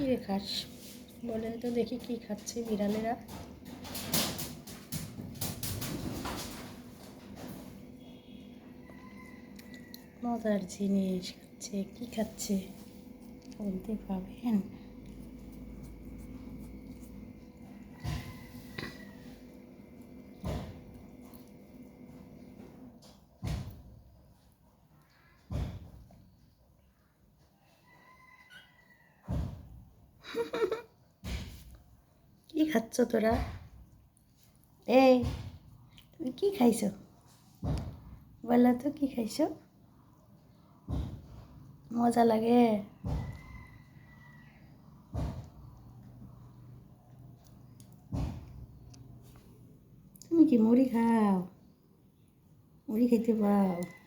কী রে খাস? বলে তো দেখি কি খাচ্ছে বিড়ালেরা। মজার জিনিস খাচ্ছে, কি খাচ্ছে বলতে পাবেন কি খাচ্ছ তোরা? এই, তুমি কি খাইছো? বলো তো, কি খাইছো? মজা লাগে। তুমি কি মুড়ি খাও? মুড়ি খেতে পাও?